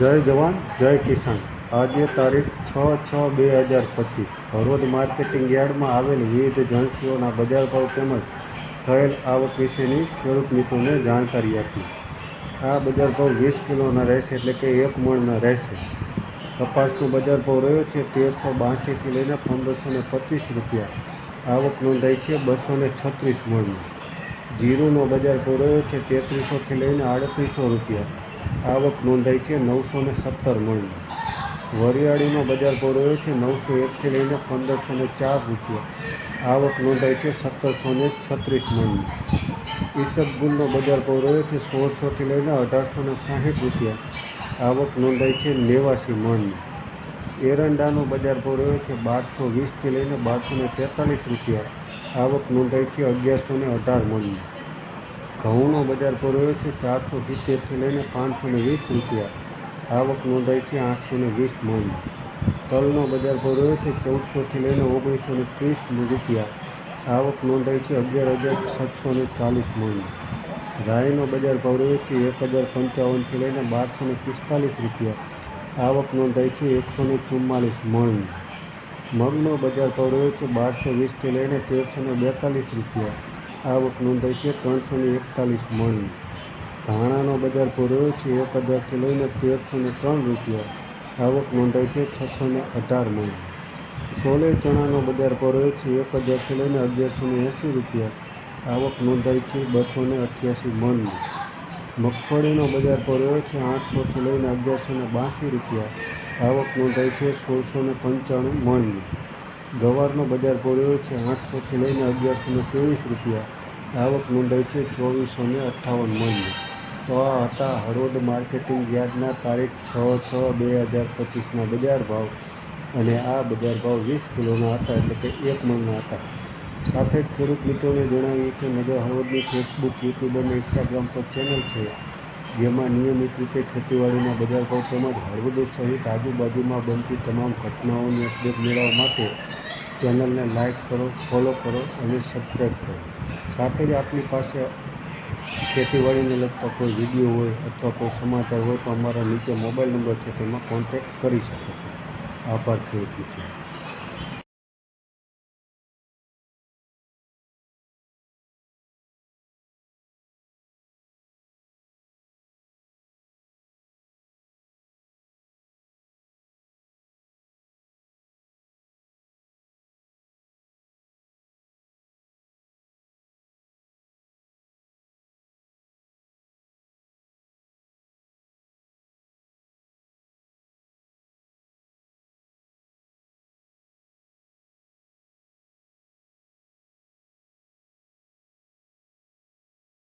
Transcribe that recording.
જય જવાન, જય કિસાન. આજે તારીખ છ છ બે હજાર પચીસ. હળવદ માર્કેટિંગ યાર્ડમાં આવેલ વિવિધ એજન્સીઓના બજાર ભાવ તેમજ થયેલ આવક વિશેની ખેડૂત મિત્રોને જાણકારી આપી. આ બજાર ભાવ વીસ કિલોના રહેશે એટલે કે એક મણના રહેશે. કપાસનો બજાર ભાવ રહ્યો છે તેરસો બાંસીથી લઈને પંદરસો ને પચીસ રૂપિયા. આવક નોંધાઈ છે બસો ને છત્રીસ મણની. જીરુનો બજાર ભાવ રહ્યો છે તેત્રીસોથી લઈને આડત્રીસો રૂપિયા. આવક નોંધાઈ છે નવસો ને સત્તર મણની. વરિયાળીનો બજાર ભાવ રહ્યો છે નવસો એકથી લઈને પંદરસો ને ચાર રૂપિયા. આવક નોંધાઈ છે સત્તરસો ને છત્રીસ મણની. ઈસબગુલનો બજાર ભાવ રહ્યો છે સોળસોથી લઈને અઢારસો ને સાહીઠ રૂપિયા. આવક નોંધાઈ છે નેવાસી મણની. એરંડાનો બજાર ભાવ રહ્યો છે બારસો વીસથી લઈને બારસો ને તેતાલીસ રૂપિયા. આવક નોંધાઈ છે અગિયારસો ને અઢાર મણની. ઘઉંનો બજાર ભાવ છે ચારસો સિત્તેરથી લઈને પાંચસો ને વીસ રૂપિયા. આવક નોંધાઈ છે આઠસો ને વીસ મણ. તલનો બજાર ભાવ છે ચૌદસોથી લઈને ઓગણીસો ને ત્રીસ રૂપિયા. આવક નોંધાઈ છે અગિયાર હજાર સાતસો ને ચાલીસ મણ. રાઈનો બજાર ભાવ છે એક હજાર પંચાવનથી લઈને બારસો ને પિસ્તાલીસ રૂપિયા. આવક નોંધાઈ છે એકસો ને ચુમ્માલીસ મણ. મગનો બજાર ભાવ છે બારસો વીસથી લઈને તેરસો ને બેતાલીસ રૂપિયા. આવક નોંધાઈ છે ત્રણસો ને એકતાલીસ મણ. ધાણાનો બજાર ભર્યો છે એક હજારથી લઈને તેરસો ને ત્રણ રૂપિયા. આવક નોંધાઈ છે છસો ને અઢાર મણ. સોલે ચણાનો બજાર ભર્યો છે એક હજારથી લઈને અગિયારસો ને એંસી રૂપિયા. આવક નોંધાઈ છે બસો ને અઠ્યાસી મણની મગફળીનો બજાર ભર્યો છે આઠસોથી લઈને અગિયારસો ને બાંસી રૂપિયા. આવક નોંધાઈ છે સોળસો ને પંચાણું મણની ગવારનો બજાર પડ્યો છે. આઠસોથી લઈને અગિયારસો ત્રેવીસ રૂપિયા. આવક નોંધાઈ છે ચોવીસો ને અઠ્ઠાવન મણની તો આ હતા હળવદ માર્કેટિંગ યાર્ડના તારીખ છ છ બે હજાર પચીસના બજાર ભાવ. અને આ બજાર ભાવ વીસ કિલોના હતા, એટલે કે એક મણના હતા. સાથે જ ખેડૂત મિત્રોને જણાવીએ કે નજર હળવદની ફેસબુક યુટ્યુબ અને ઇન્સ્ટાગ્રામ પર ચેનલ છે. જેમાં નિયમિત રીતે ખેતીવાડીના બજાર ભાવ તેમજ હળવદ સહિત આજુબાજુમાં બનતી તમામ ઘટનાઓની અપડેટ મેળવવા માટે ચેનલને લાઇક કરો, ફોલો કરો અને સબસ્ક્રાઈબ કરો. સાથે જ આપની પાસે ખેતીવાડીને લગતા કોઈ વીડિયો હોય અથવા કોઈ સમાચાર હોય તો અમારા નીચે મોબાઈલ નંબર છે તેમાં કોન્ટેક્ટ કરી શકો છો. આભાર ખેડૂત